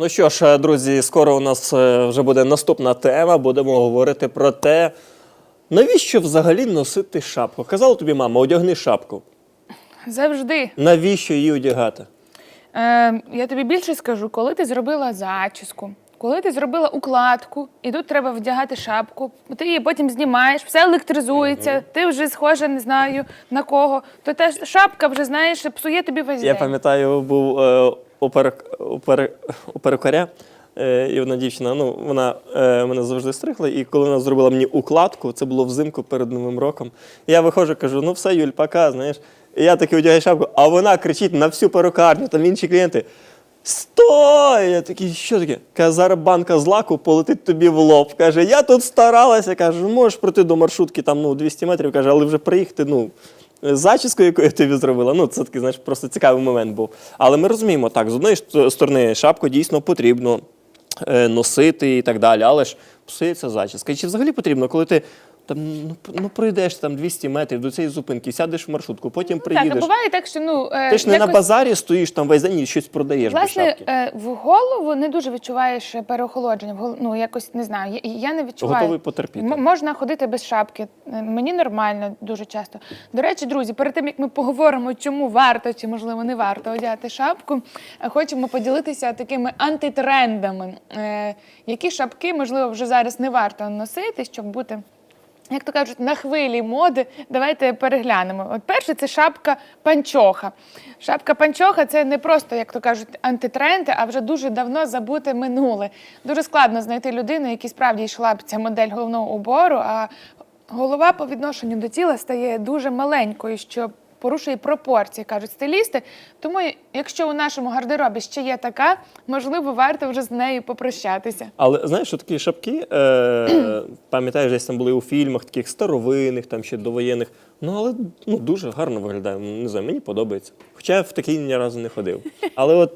Ну що ж, е, друзі, скоро у нас е, вже буде наступна тема. Будемо говорити про те, навіщо взагалі носити шапку. Казала тобі мама, одягни шапку. Завжди. Навіщо її одягати? Е, я тобі більше скажу, коли ти зробила зачіску, коли ти зробила укладку, і тут треба вдягати шапку, ти її потім знімаєш, все електризується, ти вже схожа, не знаю на кого, то та ж шапка вже знаєш, псує тобі весь Я день. пам'ятаю, був е, у, перукаря, е, і одна дівчина, ну, вона е, мене завжди стригла, і коли вона зробила мені укладку, це було взимку перед Новим роком. Я виходжу, кажу, ну все, Юль, пока, знаєш. І я таки одягаю шапку, а вона кричить на всю перукарню, там інші клієнти. Стой! Я такий, що таке? Каже, зараз банка з лаку полетить тобі в лоб. Каже, я тут старалася. Каже, «Ну, можеш пройти до маршрутки там ну, 200 метрів, каже, але вже приїхати, ну, з зачіскою, яку я тобі зробила. Ну, це такий, знаєш, просто цікавий момент був. Але ми розуміємо, так, з однієї сторони, шапку дійсно потрібно е, носити і так далі, але ж псується зачіска. І чи взагалі потрібно, коли ти там, ну, ну, пройдеш там 200 метрів до цієї зупинки, сядеш в маршрутку, потім Так, а буває так, що ну е, Ти ж не на базарі стоїш там весь день і щось продаєш Власне, е, в голову не дуже відчуваєш переохолодження. В Ну, якось не знаю. Я, я не відчуваю. Готовий потерпіти. М- можна ходити без шапки. Е, Мені нормально дуже часто. До речі, друзі, перед тим як ми поговоримо, чому варто чи можливо не варто одягати шапку, е, хочемо поділитися такими антитрендами. Е, Які шапки, можливо, вже зараз не варто носити, щоб бути. Як то кажуть, на хвилі моди, давайте переглянемо. От перше, це шапка панчоха. Шапка панчоха це не просто, як то кажуть, антитренди, а вже дуже давно забуте минуле. Дуже складно знайти людину, якій справді йшла б ця модель головного убору, а голова по відношенню до тіла стає дуже маленькою, що порушує пропорції, кажуть стилісти. Тому, якщо у нашому гардеробі ще є така, можливо, варто вже з нею попрощатися. Але знаєш, що такі шапки, е, пам'ятаєш, десь там були у фільмах, таких старовинних, там ще довоєнних. Ну, але ну, дуже гарно виглядає. Не знаю, мені подобається. Хоча я в такий ні разу не ходив. Але от,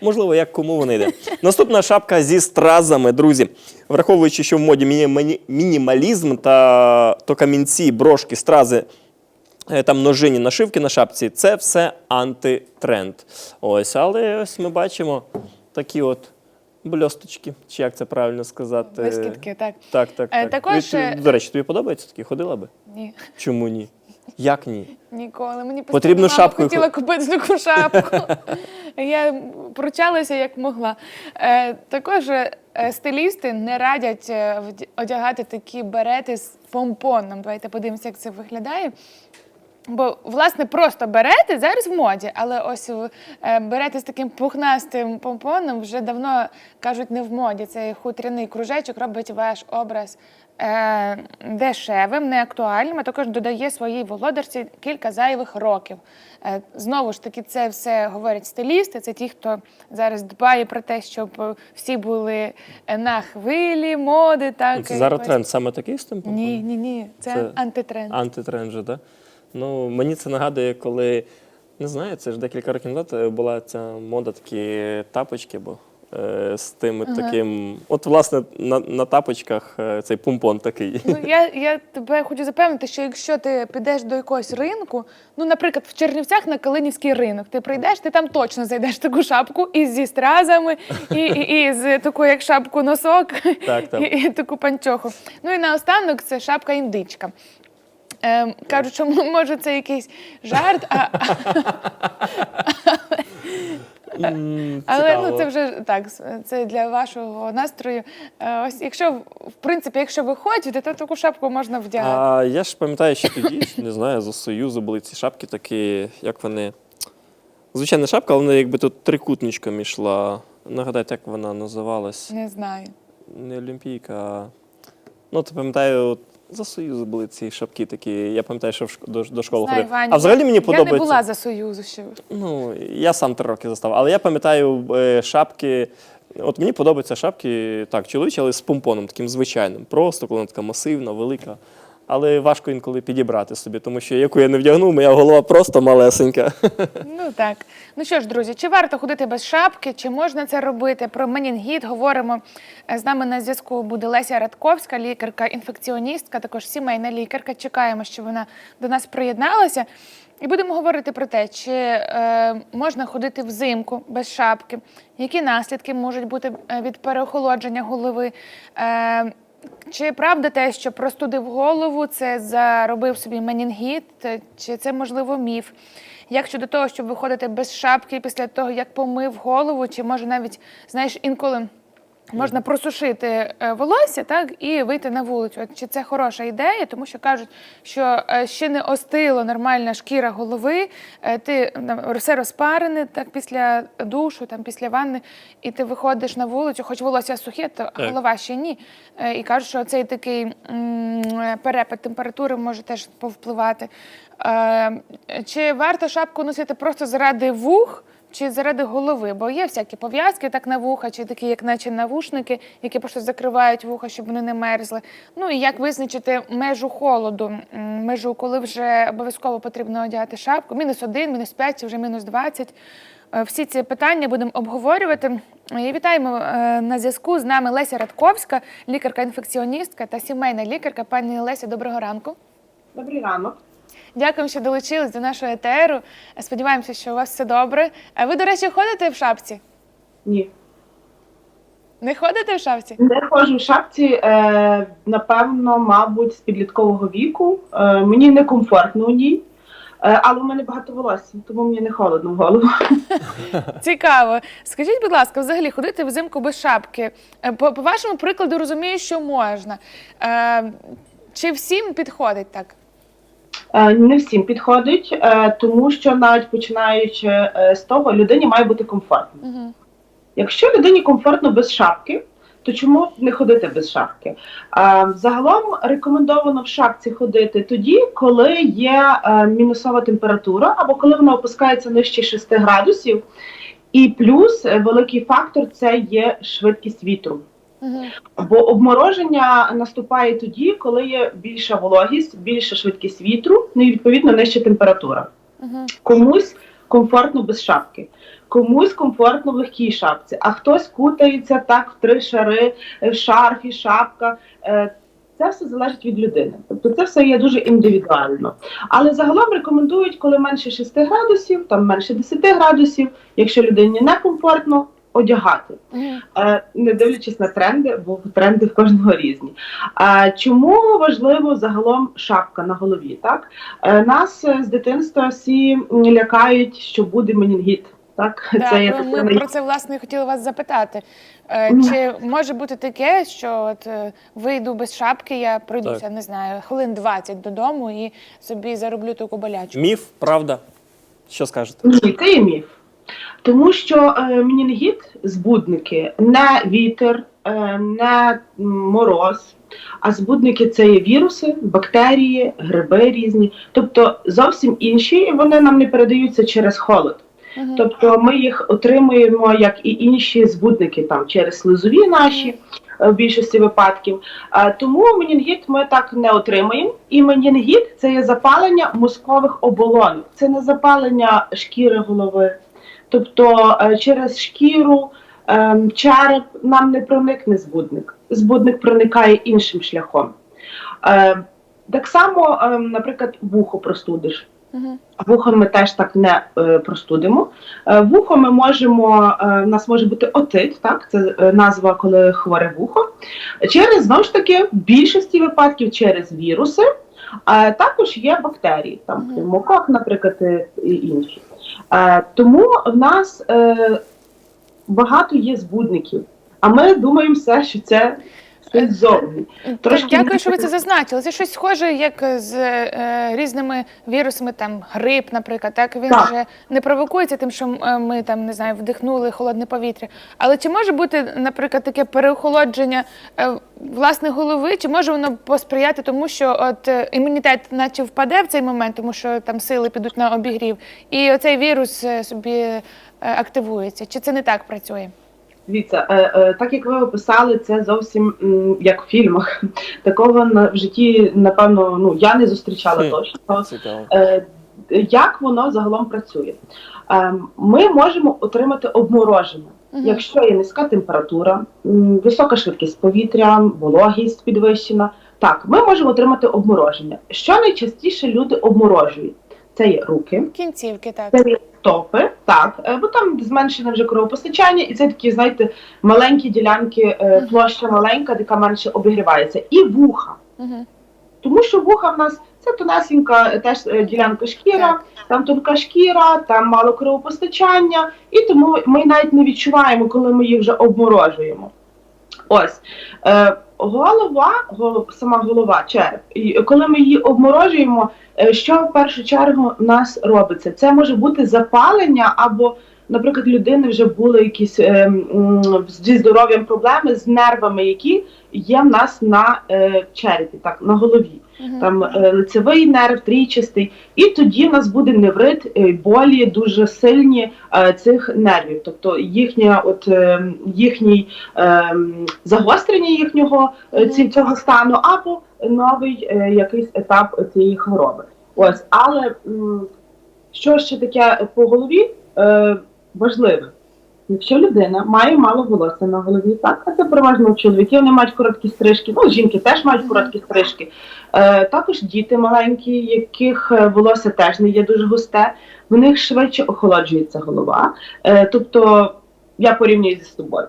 можливо, як кому вона йде. Наступна шапка зі стразами, друзі. Враховуючи, що в моді міні- мінімалізм та то камінці, брошки, стрази. Е, Там ножині нашивки на шапці це все антитренд. Ось, але ось ми бачимо такі от бльосточки, чи як це правильно сказати? Блискітки, так. Так, так. Е, так. також, е, до речі, тобі подобається такі? Ходила би? Ні. Чому ні? Як ні? Ніколи. Мені Потрібно мама шапкою хотіла купити таку шапку. Я пручалася як могла. Е, також стилісти не радять одягати такі берети з помпоном. Давайте подивимося, як це виглядає. Бо, власне, просто берети зараз в моді, але ось е, берети з таким пухнастим помпоном вже давно кажуть не в моді. Цей хутряний кружечок робить ваш образ е, дешевим, неактуальним, а також додає своїй володарці кілька зайвих років. Е, знову ж таки, це все говорять стилісти. Це ті, хто зараз дбає про те, щоб всі були е, на хвилі моди. Так Це зараз якось. тренд саме такий з тим? Ні, ні, ні. Це, Це антитренд. Антитренд же, так? Ну, мені це нагадує, коли, не знаю, це ж декілька років назад е, була ця мода такі тапочки, бо е, з тим таким. От, власне, на, на тапочках е, цей помпон такий. Ну, я, я тебе хочу запевнити, що якщо ти підеш до якогось ринку, ну, наприклад, в Чернівцях на Калинівський ринок, ти прийдеш, ти там точно знайдеш таку шапку і зі стразами, і, і, і з такою, як шапку носок, Так, так. І, і таку панчоху. Ну і наостанок це шапка індичка. Ем, кажуть, що може це якийсь жарт, а, але ну, це вже так, це для вашого настрою. Е, Ось якщо, в принципі, якщо ви хочете, то таку шапку можна вдягати. А я ж пам'ятаю, що тоді, не знаю, за Союзу були ці шапки такі, як вони. Звичайна шапка, але вона якби тут трикутничком йшла. Нагадайте, як вона називалась. Не знаю. Не Олімпійка, а. Ну, то пам'ятаю, от за Союзу були ці шапки такі. Я пам'ятаю, що до, школи Знаю, ходив. Ваня, А взагалі мені я не була за Союзу ще. Ну, я сам три роки застав. Але я пам'ятаю е, шапки. От мені подобаються шапки, так, чоловічі, але з помпоном, таким звичайним. Просто, коли вона така масивна, велика. Але важко інколи підібрати собі, тому що яку я не вдягнув, моя голова просто малесенька. Ну так. Ну що ж, друзі, чи варто ходити без шапки, чи можна це робити? Про менінгіт говоримо. Е, З нами на зв'язку буде Леся Радковська, лікарка-інфекціоністка, також сімейна лікарка. Чекаємо, що вона до нас приєдналася. І будемо говорити про те, чи е, можна ходити взимку без шапки, які наслідки можуть бути е, від переохолодження голови. Е, чи правда те, що простудив голову, це заробив собі менінгіт, чи це можливо міф? Як щодо того, щоб виходити без шапки після того, як помив голову, чи може навіть, знаєш, інколи можна просушити е, волосся, так, і вийти на вулицю. От чи це хороша ідея, тому що кажуть, що е, ще не остило нормальна шкіра голови, е, ти все розпарене так після душу, там після ванни, і ти виходиш на вулицю, хоч волосся сухе, то Так. голова ще ні. І кажуть, що цей такий перепад температури може теж повпливати. Чи варто шапку носити просто заради вух? Чи заради голови, бо є всякі пов'язки так на вуха, чи такі, як наче навушники, які просто закривають вуха, щоб вони не мерзли. Ну і як визначити межу холоду, межу, коли вже обов'язково потрібно одягати шапку, мінус один, мінус п'ять, чи вже мінус двадцять. Е, Всі ці питання будемо обговорювати. І вітаємо е, на зв'язку з нами Леся Радковська, лікарка-інфекціоністка та сімейна лікарка. Пані Леся, доброго ранку. Добрий ранок. Дякуємо, що долучились до нашого етеру. Сподіваємося, що у вас все добре. А ви, до речі, ходите в шапці? Ні. Не ходите в шапці? Не ходжу в шапці, е, напевно, мабуть, з підліткового віку. Е, мені некомфортно у ній, е, але у мене багато волосся, тому мені не холодно в голову. Цікаво. Скажіть, будь ласка, взагалі ходити взимку без шапки. Е, По, по вашому прикладу розумію, що можна. Е, чи всім підходить так? Е, не всім підходить, е, тому що навіть починаючи е, з того, людині має бути комфортно. Угу. Якщо людині комфортно без шапки, то чому не ходити без шапки? Загалом рекомендовано в шапці ходити тоді, коли є мінусова температура, або коли вона опускається нижче 6 градусів. І плюс великий фактор це є швидкість вітру. Угу. Бо обмороження наступає тоді, коли є більша вологість, більша швидкість вітру, ну і відповідно нижча температура. Угу. Комусь комфортно без шапки, комусь комфортно в легкій шапці, а хтось кутається так в три шари, е, шарф і шапка. Е, Це все залежить від людини. Тобто це все є дуже індивідуально. Але загалом рекомендують, коли менше 6 градусів, там менше 10 градусів, якщо людині некомфортно, одягати. Е, не дивлячись на тренди, бо тренди в кожного різні. А чому важливо загалом шапка на голові? Так Е, нас е, з дитинства всі лякають, що буде менінгіт. Так, Так, це є ну, ми про це власне хотіли вас запитати. Е, Чи може бути таке, що от е, вийду без шапки, я пройдуся, Так. не знаю, хвилин 20 додому і собі зароблю таку болячку? Міф, правда. Що скажете? Ні, це є міф. Тому що е, менінгіт, збудники, не вітер, е, не мороз, а збудники це є віруси, бактерії, гриби різні. Тобто зовсім інші, і вони нам не передаються через холод. Мгм. Тобто ми їх отримуємо як і інші збудники там через слизові наші е, в більшості випадків. Тому менінгіт ми так не отримуємо. І менінгіт це є запалення мозкових оболонок, це не запалення шкіри голови. Тобто е, через шкіру, ем, череп нам не проникне збудник. Збудник проникає іншим шляхом. Е, Так само, наприклад, вухо простудиш. Вухо ми теж так не е, простудимо. Е, вухо ми можемо, е, у нас може бути отит, так, це е, назва, коли хворе вухо. Через знову ж таки, в більшості випадків через віруси, а також є бактерії, там пневмокок, наприклад, і інші. Е, тому в нас е, багато є збудників, а ми думаємо все, що це ззовні. Так, Трошки дякую, що ви це зазначили. Це щось схоже, як з е, різними вірусами, там грип, наприклад. Так він Так. вже не провокується тим, що е, ми там не знаю, вдихнули холодне повітря. Але чи може бути, наприклад, таке переохолодження е, власне голови? Чи може воно посприяти тому, що от е, імунітет, наче впаде в цей момент, тому що там сили підуть на обігрів, і оцей вірус е, собі е, активується? Чи це не так працює? Дивіться, е, е, так як ви описали, це зовсім м, як в фільмах. Такого на в житті, напевно, ну я не зустрічала точно. Е, як воно загалом працює? Е, ми можемо отримати обмороження. Якщо є низька температура, м, висока швидкість повітря, вологість підвищена, так, ми можемо отримати обмороження. Що найчастіше люди обморожують? Це є руки, Кінцівки, так. це є стопи, так, е, бо там зменшене вже кровопостачання, і це такі, знаєте, маленькі ділянки, е, площа маленька, яка менше обігрівається, і вуха. Угу. Тому що вуха в нас це тонесенька е, теж ділянка шкіра, Так. там тонка шкіра, там мало кровопостачання, і тому ми навіть не відчуваємо, коли ми їх вже обморожуємо. Ось е, голова, голов, сама голова, череп. І коли ми її обморожуємо, е, що в першу чергу нас робиться? Це може бути запалення або. Наприклад, людини вже були якісь е, зі здоров'ям проблеми з нервами, які є в нас на е, черепі, так на голові. Угу. там е, лицевий нерв, трійчастий, і тоді в нас буде неврит, е, болі дуже сильні е, цих нервів, тобто їхня, от е, їхній е, загострення їхнього е, ці- цього стану, або новий е, якийсь етап цієї хвороби. Ось, але м, що ще таке по голові? Е, важливе? Якщо людина має мало волосся на голові, так, а це переважно у чоловіків, вони мають короткі стрижки, ну, жінки теж мають короткі стрижки. Е, також діти маленькі, яких е, волосся теж не є дуже густе, в них швидше охолоджується голова. Е, тобто я порівнюю зі собою.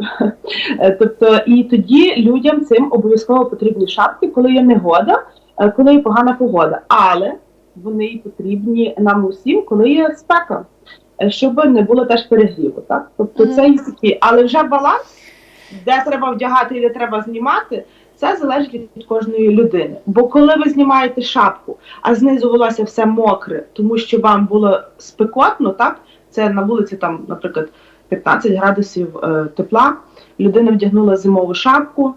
Е, тобто, і тоді людям цим обов'язково потрібні шапки, коли є негода, е, коли є погана погода. Але вони потрібні нам усім, коли є спека, щоб не було теж перегріву. Так? Тобто це і такі. Але вже баланс, де треба вдягати і де треба знімати, це залежить від кожної людини. Бо коли ви знімаєте шапку, а знизу волосся все мокре, тому що вам було спекотно, так це на вулиці, там, наприклад, 15 градусів е, тепла. Людина вдягнула зимову шапку,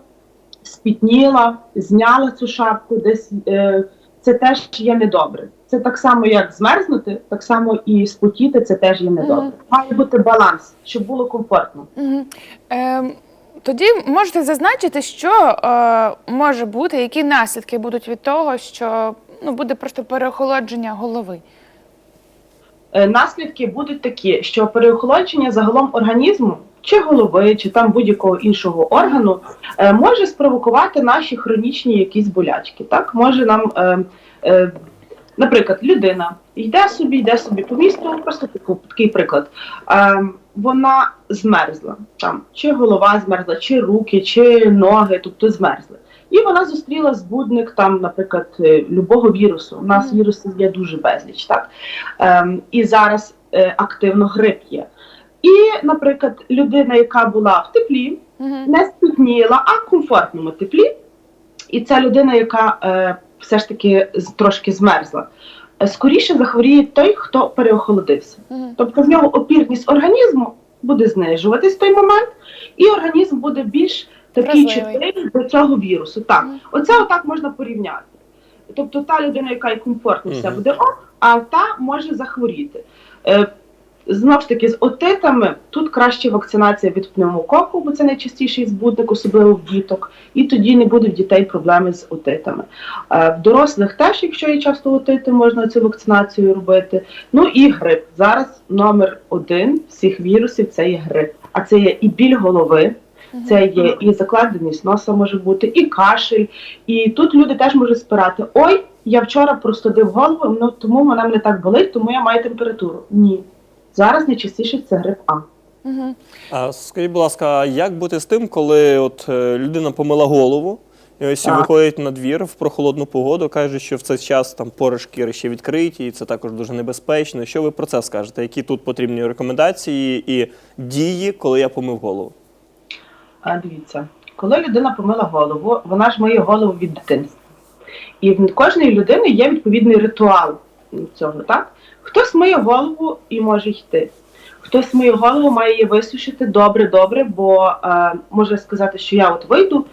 спітніла, зняла цю шапку, десь е, це теж є недобре. Це так само, як змерзнути, так само і спотіти, це теж є недобре. Мгм. Має бути баланс, щоб було комфортно. Угу. Ем, тоді можете зазначити, що е, може бути, які наслідки будуть від того, що ну, буде просто переохолодження голови. Е, наслідки будуть такі, що переохолодження загалом організму, чи голови, чи там будь-якого іншого органу, е, може спровокувати наші хронічні якісь болячки. Так може нам, е, е, наприклад, людина йде собі, йде собі по місту, просто такий приклад. Е, вона змерзла там, чи голова змерзла, чи руки, чи ноги, тобто змерзли. І вона зустріла збудник там, наприклад, е, любого вірусу. У нас вірусів є дуже безліч, так? Ем, і зараз е, активно грип є. І, наприклад, людина, яка була в теплі, не спітніла, а в комфортному теплі. І ця людина, яка е, все ж таки трошки змерзла, е, скоріше захворіє той, хто переохолодився. Тобто в нього опірність організму буде знижуватись в той момент, і організм буде більш такий чутливий до цього вірусу. Так, оце отак можна порівняти. Тобто та людина, яка і комфортно все Мгм. буде а та може захворіти. Е, Знов ж таки, з отитами тут краще вакцинація від пневмококу, бо це найчастіший збудник, особливо в діток, і тоді не буде в дітей проблеми з отитами. Е, В дорослих теж, якщо є часто отити, можна цю вакцинацію робити. Ну і грип. Зараз номер один всіх вірусів це є грип. А це є і біль голови, це є і закладеність носа може бути, і кашель. І тут люди теж можуть спирати: ой, я вчора простудив голову, ну тому вона мене так болить, тому я маю температуру. Ні. Зараз найчастіше це грип А. Угу. А скажіть, будь ласка, а як бути з тим, коли от е, людина помила голову, і ось Так. виходить на двір в прохолодну погоду, каже, що в цей час там пори шкіри ще відкриті, і це також дуже небезпечно. Що ви про це скажете? Які тут потрібні рекомендації і дії, коли я помив голову? А, дивіться, коли людина помила голову, вона ж миє голову від дитинства. І в кожної людини є відповідний ритуал цього, так? Хтось миє голову і може йти. Хтось миє голову, має її висушити добре-добре, бо е, може сказати, що я от вийду,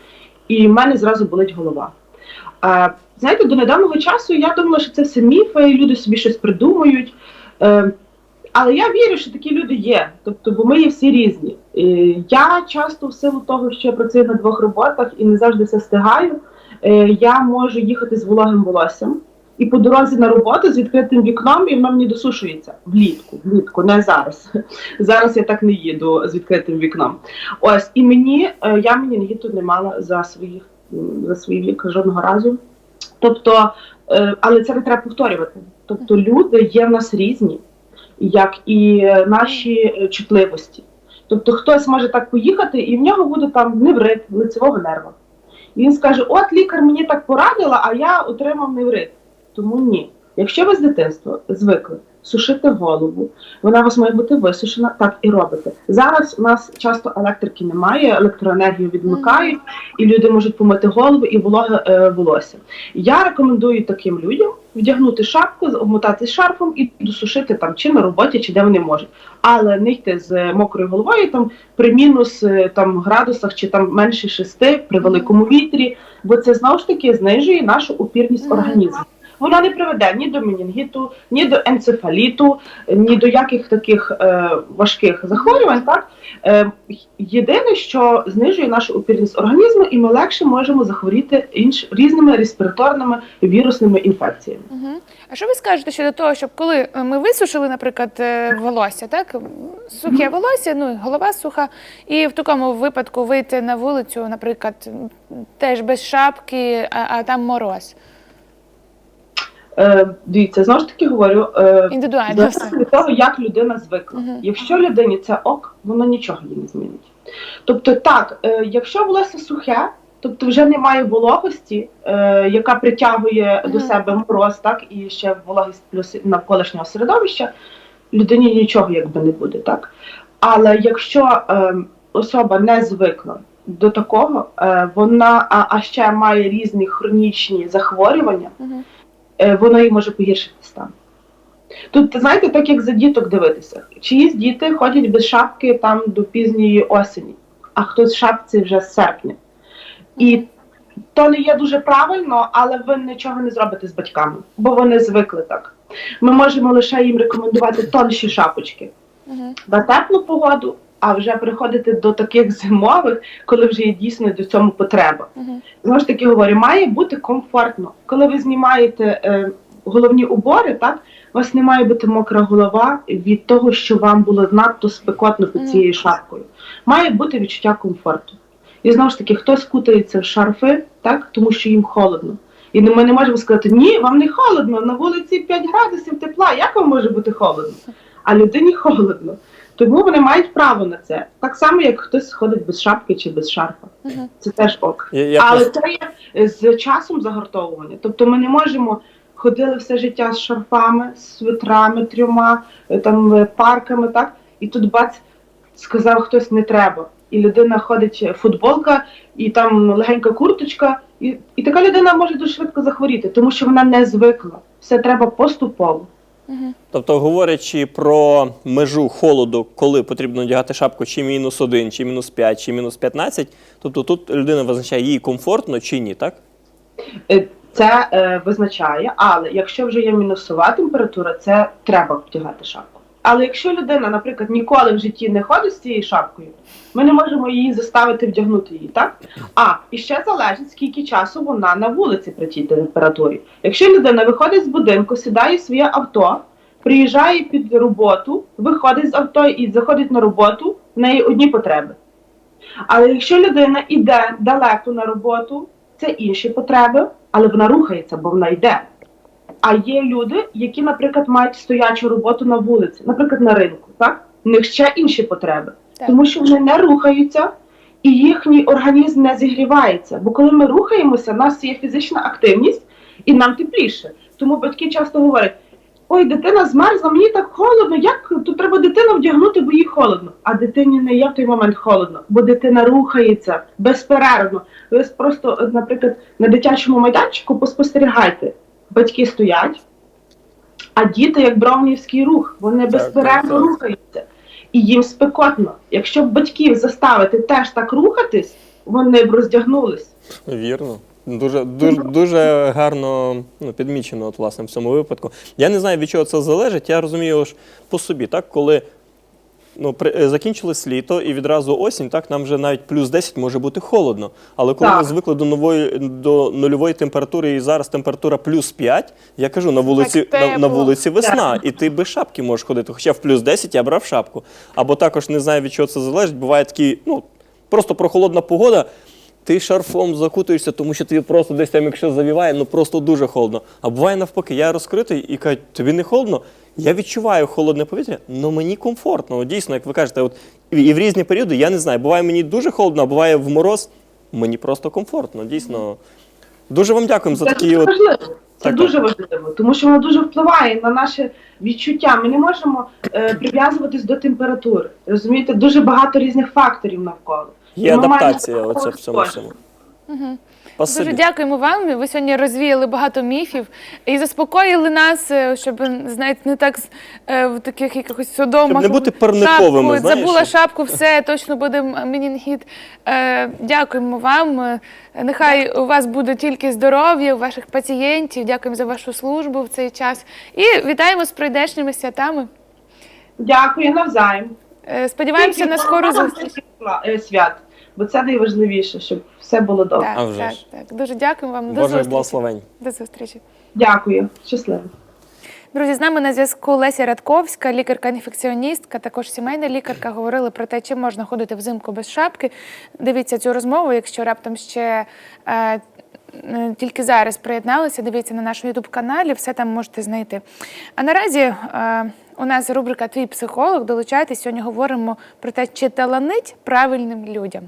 і в мене зразу болить голова. Е, знаєте, до недавнього часу я думала, що це все міфи, люди собі щось придумують. Е, але я вірю, що такі люди є. Тобто, бо ми є всі різні. Е, Я часто, в силу того, що я працюю на двох роботах і не завжди все встигаю, е, я можу їхати з вологим волоссям. І по дорозі на роботу з відкритим вікном, і воно мені досушується влітку, влітку, не зараз. Зараз я так не їду з відкритим вікном. Ось і мені е, я менінгіту не мала за своїх за свій вік жодного разу. Тобто, е, але це не треба повторювати. Тобто, люди є в нас різні, як і наші е, чутливості. Тобто, хтось може так поїхати, і в нього буде там неврит лицевого нерва. І він скаже: От лікар мені так порадила, а я отримав неврит. Тому ні. Якщо ви з дитинства звикли сушити голову, вона у вас має бути висушена, так і робите. Зараз у нас часто електрики немає, електроенергію відмикають, і люди можуть помити голову і вологе е, волосся. Я рекомендую таким людям вдягнути шапку, обмотати шарфом і досушити там чи на роботі, чи де вони можуть. Але не йти з мокрою головою там при мінус е, там градусах чи там менше шести при великому вітрі, бо це знову ж таки знижує нашу упірність Мгм. організму. Вона не приведе ні до менінгіту, ні до енцефаліту, ні до яких таких е, важких захворювань. Так е, єдине, що знижує нашу упірність організму, і ми легше можемо захворіти інш різними респіраторними вірусними інфекціями. Угу. А що ви скажете щодо того, щоб коли е, ми висушили, наприклад, е, волосся, так сухе волосся, ну голова суха, і в такому випадку вийти на вулицю, наприклад, теж без шапки, а, а там мороз. Е, дивіться, знову ж таки говорю. Е, Індивідуально від того, як людина звикла. Мгм. Якщо людині це ок, воно нічого їй не змінить. Тобто, так, е, якщо волосся сухе, тобто вже немає вологості, е, яка притягує до себе мороз, так, і ще вологість плюс навколишнього середовища, людині нічого якби не буде, так. Але якщо е, особа не звикла до такого, е, вона а, а ще має різні хронічні захворювання, Угу. Е, воно їй може погіршити стан. Тут, знаєте, так як за діток дивитися. Чиїсь діти ходять без шапки там до пізньої осені, а хтось в шапці вже з серпня. І то не є дуже правильно, але ви нічого не зробите з батьками, бо вони звикли так. Ми можемо лише їм рекомендувати тонші шапочки на теплу погоду, а вже приходити до таких зимових, коли вже є дійсно до цьому потреба. Знову ж таки говорю, має бути комфортно. Коли ви знімаєте е, головні убори, так у вас не має бути мокра голова від того, що вам було надто спекотно під цією шапкою. Має бути відчуття комфорту. І знову ж таки, хтось кутається в шарфи, так, тому що їм холодно. І ми не можемо сказати, ні, вам не холодно, на вулиці 5 градусів тепла, як вам може бути холодно? А людині холодно. Тому вони мають право на це. Так само, як хтось ходить без шапки чи без шарфа. Угу. Це теж ок. Я, я Але просто- це є е, з часом загартовування. Тобто ми не можемо ходили все життя з шарфами, з свитрами трьома, е, там е, парками, так? І тут бац, сказав хтось не треба. І людина ходить футболка, і там легенька курточка, і, і така людина може дуже швидко захворіти, тому що вона не звикла. Все треба поступово. Угу. Тобто, говорячи про межу холоду, коли потрібно одягати шапку чи мінус 1, чи мінус 5, чи мінус 15, тобто тут людина визначає їй комфортно чи ні, так? Е, Це е, визначає, але якщо вже є мінусова температура, це треба вдягати шапку. Але якщо людина, наприклад, ніколи в житті не ходить з цією шапкою, ми не можемо її заставити вдягнути її, так? А і ще залежить, скільки часу вона на вулиці при тій температурі. Якщо людина виходить з будинку, сідає в своє авто, приїжджає під роботу, виходить з авто і заходить на роботу, в неї одні потреби. Але якщо людина йде далеко на роботу, це інші потреби, але вона рухається, бо вона йде. А є люди, які, наприклад, мають стоячу роботу на вулиці, наприклад, на ринку, так? В них ще інші потреби, Так. тому що вони не рухаються і їхній організм не зігрівається. Бо коли ми рухаємося, у нас є фізична активність і нам тепліше. Тому батьки часто говорять: ой, дитина змерзла, мені так холодно, як тут треба дитину вдягнути, бо їй холодно. А дитині не є в той момент холодно, бо дитина рухається безперервно. Ви просто, наприклад, на дитячому майданчику поспостерігайте. Батьки стоять, а діти, як браунівський рух, вони безперервно рухаються. І їм спекотно. Якщо б батьків заставити теж так рухатись, вони б роздягнулись. Вірно. Дуже, дуже, дуже гарно ну, підмічено, от, власне, в цьому випадку. Я не знаю, від чого це залежить. Я розумію ж по собі, так, коли ну, при, е, закінчилось літо і відразу осінь, так, нам вже навіть плюс 10 може бути холодно. Але коли Так. ми звикли до нової до нульової температури, і зараз температура плюс 5, я кажу, на вулиці, на, на тепло. вулиці весна, і ти без шапки можеш ходити. Хоча в плюс 10 я брав шапку. Або також не знаю, від чого це залежить. Буває такі, ну, просто прохолодна погода. Ти шарфом закутуєшся, тому що тобі просто десь там, якщо завіває, ну просто дуже холодно. А буває навпаки, я розкритий і кажуть, тобі не холодно. Я відчуваю холодне повітря, але мені комфортно. От Дійсно, як ви кажете, от і в різні періоди я не знаю. Буває мені дуже холодно, а буває в мороз. Мені просто комфортно. Дійсно. Дуже вам дякуємо за такі дуже от. важливо. Це Так, дуже важливо, тому що воно дуже впливає на наше відчуття. Ми не можемо е, прив'язуватись до температури. Розумієте, дуже багато різних факторів навколо. Є адаптація оце в цьому всьому. Спасибі. Дуже дякуємо вам. Ви сьогодні розвіяли багато міфів і заспокоїли нас, е, щоб знаєте, не так з- е, в таких якихось судомах. Щоб не бути парниковими, Шапку, знаєш. Забула шапку, все точно буде м- менінгіт. Е, Дякуємо вам. Нехай у вас буде тільки здоров'я, у ваших пацієнтів. Дякуємо за вашу службу в цей час. І вітаємо з прийдешніми святами. Дякую навзаєм. Е, Сподіваємося на скору зустріч. е, свят, бо це найважливіше, щоб все було добре. Так, А вже так, ж. так. Дуже дякуємо вам. До Боже благословень. До зустрічі. Дякую, щасливо. Друзі, з нами на зв'язку Леся Радковська, лікарка-інфекціоністка, також сімейна лікарка. Говорили про те, чи можна ходити взимку без шапки. Дивіться цю розмову, якщо раптом ще е, е, тільки зараз приєдналися, дивіться на нашому ютуб-каналі, все там можете знайти. А наразі е, у нас рубрика Твій психолог. Долучайтесь. Сьогодні говоримо про те, чи таланить правильним людям.